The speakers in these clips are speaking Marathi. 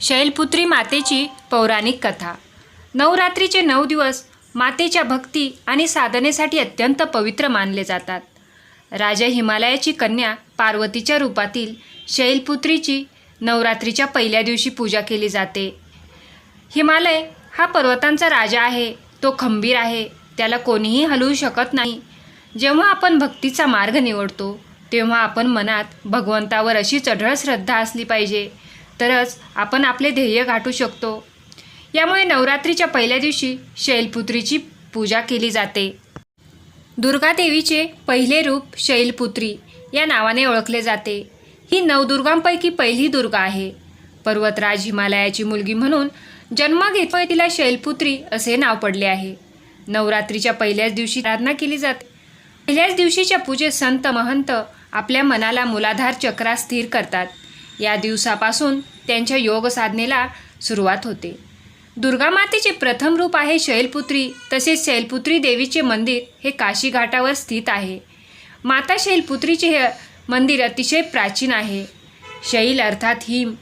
शैलपुत्री मातेची पौराणिक कथा. नवरात्रीचे नऊ दिवस मातेच्या भक्ती आणि साधनेसाठी अत्यंत पवित्र मानले जातात. राजा हिमालयाची कन्या पार्वतीच्या रूपातील शैलपुत्रीची नवरात्रीच्या पहिल्या दिवशी पूजा केली जाते. हिमालय हा पर्वतांचा राजा आहे तो खंबीर आहे त्याला कोणीही हलवू शकत नाही. जेव्हा आपण भक्तीचा मार्ग निवडतो तेव्हा आपण मनात भगवंतावर अशी चढळ श्रद्धा असली पाहिजे तरच आपण आपले ध्येय गाठू शकतो. यामुळे नवरात्रीच्या पहिल्या दिवशी शैलपुत्रीची पूजा केली जाते. दुर्गादेवीचे पहिले रूप शैलपुत्री या नावाने ओळखले जाते. ही नवदुर्गांपैकी पहिली दुर्गा आहे. पर्वतराज हिमालयाची मुलगी म्हणून जन्म घेतोय तिला शैलपुत्री असे नाव पडले आहे. नवरात्रीच्या पहिल्याच दिवशी आराधना केली जाते. पहिल्याच दिवशीच्या पूजेत संत महंत आपल्या मनाला मुलाधार चक्रात स्थिर करतात. या दिवसापासून त्यांच्या योग साधनेला सुरुवात होते. दुर्गा मातेचे प्रथम रूप आहे शैलपुत्री तसेच शैलपुत्री देवीचे मंदिर हे काशी घाटावर स्थित आहे. माता शैलपुत्रीचे हे मंदिर अतिशय प्राचीन आहे. शैल अर्थात हिम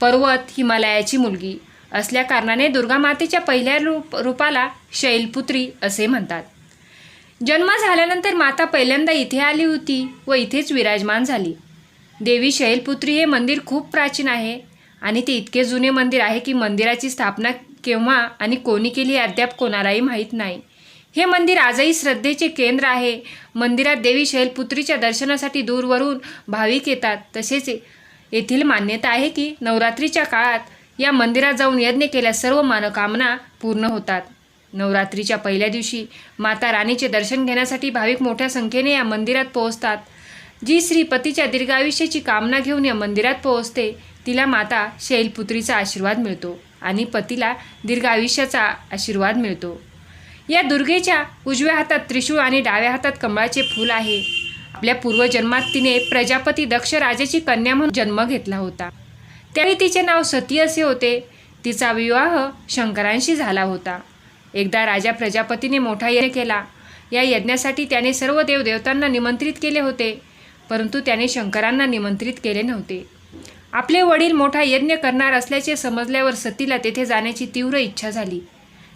पर्वत हिमालयाची मुलगी असल्या कारणाने दुर्गा मातेच्या पहिल्या रूप रूपाला शैलपुत्री असे म्हणतात. जन्म झाल्यानंतर माता पहिल्यांदा इथे आली होती व इथेच विराजमान झाली. देवी शैलपुत्री हे मंदिर खूप प्राचीन आहे आणि ते इतके जुने मंदिर आहे की मंदिराची स्थापना केव्हा आणि कोणी केली अद्याप कोणालाही माहीत नाही. हे मंदिर आजही श्रद्धेचे केंद्र आहे. मंदिरात देवी शैलपुत्रीच्या दर्शनासाठी दूरवरून भाविक येतात. तसेच येथील मान्यता आहे की नवरात्रीच्या काळात या मंदिरात जाऊन यज्ञ केल्यास सर्व मनोकामना पूर्ण होतात. नवरात्रीच्या पहिल्या दिवशी माता राणीचे दर्शन घेण्यासाठी भाविक मोठ्या संख्येने या मंदिरात पोहोचतात. जी श्री पतीच्या दीर्घायुष्याची कामना घेऊन या मंदिरात पोहोचते तिला माता शैलपुत्रीचा आशीर्वाद मिळतो आणि पतीला दीर्घ आयुष्याचा आशीर्वाद मिळतो. या दुर्गेच्या उजव्या हातात त्रिशूळ आणि डाव्या हातात कमळाचे फूल आहे. आपल्या पूर्वजन्मात तिने प्रजापती दक्ष राजाची कन्या म्हणून जन्म घेतला होता. त्यावेळी तिचे नाव सती असे होते. तिचा विवाह शंकरांशी झाला होता. एकदा राजा प्रजापतीने मोठा यज्ञ केला. या यज्ञासाठी त्याने सर्व देवदेवतांना निमंत्रित केले होते. परंतु त्याने शंकरांना निमंत्रित केले नव्हते. आपले वडील मोठा यज्ञ करणार असल्याचे समजल्यावर सतीला तेथे जाण्याची तीव्र इच्छा झाली.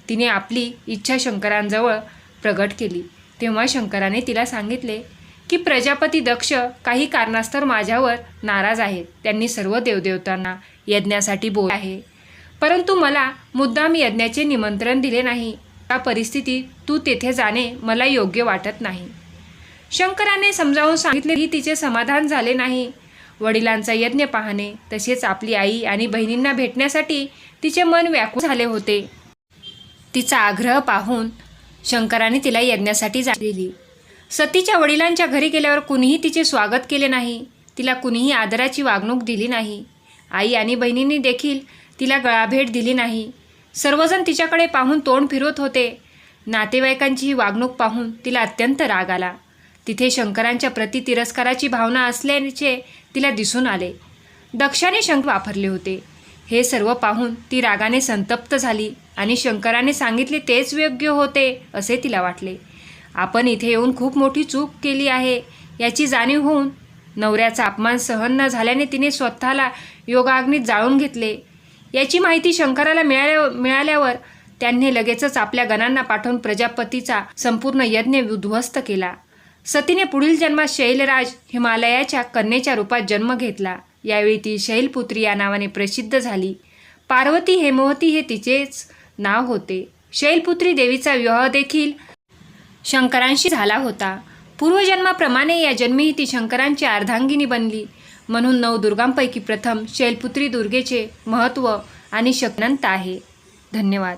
तिने आपली इच्छा शंकरांजवळ प्रगट केली. तेव्हा शंकराने तिला सांगितले की प्रजापती दक्ष काही कारणास्तव माझ्यावर नाराज आहेत. त्यांनी सर्व देवदेवतांना यज्ञासाठी बोल आहे. परंतु मला मुद्दाम यज्ञाचे निमंत्रण दिले नाही. त्या परिस्थितीत तू तेथे जाणे मला योग्य वाटत नाही. शंकराने समजावून सांगितले की तिचे समाधान झाले नाही. वडिलांचा यज्ञ पाहणे तसेच आपली आई आणि बहिणींना भेटण्यासाठी तिचे मन व्याकुळ झाले होते. तिचा आग्रह पाहून शंकराने तिला यज्ञासाठी जा दिली. सतीच्या वडिलांच्या घरी गेल्यावर कुणीही तिचे स्वागत केले नाही. तिला कुणीही आदराची वागणूक दिली नाही. आई आणि बहिणींनी देखील तिला गळाभेट दिली नाही. सर्वजण तिच्याकडे पाहून तोंड फिरवत होते. नातेवाईकांची ही वागणूक पाहून तिला अत्यंत राग आला. तिथे शंकरांच्या प्रति तिरस्काराची भावना असल्याचे तिला दिसून आले. दक्षाने शंख वापरले होते. हे सर्व पाहून ती रागाने संतप्त झाली आणि शंकराने सांगितले तेच योग्य होते असे तिला वाटले. आपण इथे येऊन खूप मोठी चूक केली आहे. याची जाणीव होऊन नवऱ्याचा अपमान सहन न झाल्याने तिने स्वतःला योगाग्नीत जाळून घेतले. याची माहिती शंकराला मिळाल्या मिळाल्यावर त्यांनी लगेचच आपल्या गणांना पाठवून प्रजापतीचा संपूर्ण यज्ञ उद्ध्वस्त केला. सतीने पुढील जन्मात शैलराज हिमालयाच्या कन्येच्या रूपात जन्म घेतला. यावेळी ती शैलपुत्री या नावाने प्रसिद्ध झाली. पार्वती हेमवती हे तिचेच नाव होते. शैलपुत्री देवीचा विवाह देखील शंकरांशी झाला होता. पूर्वजन्माप्रमाणे या जन्मीही ती शंकरांची अर्धांगिनी बनली. म्हणून नऊ दुर्गांपैकी प्रथम शैलपुत्री दुर्गेचे महत्त्व आणि शकनंत आहे. धन्यवाद.